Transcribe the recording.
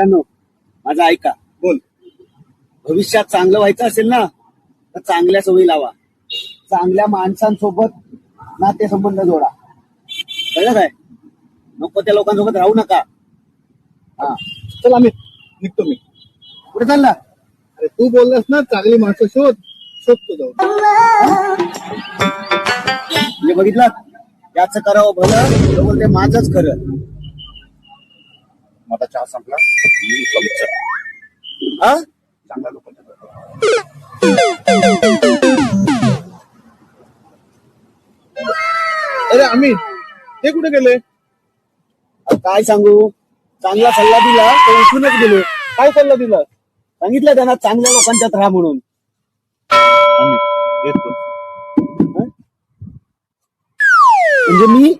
मित्रांनो माझा ऐका. बोल. भविष्यात चांगलं व्हायचं असेल ना तर चांगल्या सवयी लावा. चांगल्या माणसांसोबत नातेसंबंध जोडा. कळलं काय? नको त्या लोकांसोबत राहू नका. हा. चल आम्ही निघतो मी. कुठे चालला? अरे तू बोललास ना चांगली माणसं शोध. शोधतो जाऊ म्हणजे बघितलं? याचं करावं भलं तर बोलते माझंच खरं. माझा चहा संपला. हा? चांगला लोक अरे अमित ते कुठे गेले? काय सांगू? चांगला सल्ला दिला तो उठूनच गेले. काय सल्ला दिला? सांगितलं त्यांना चांगल्या लोकांच्यात राहा म्हणून. म्हणजे मी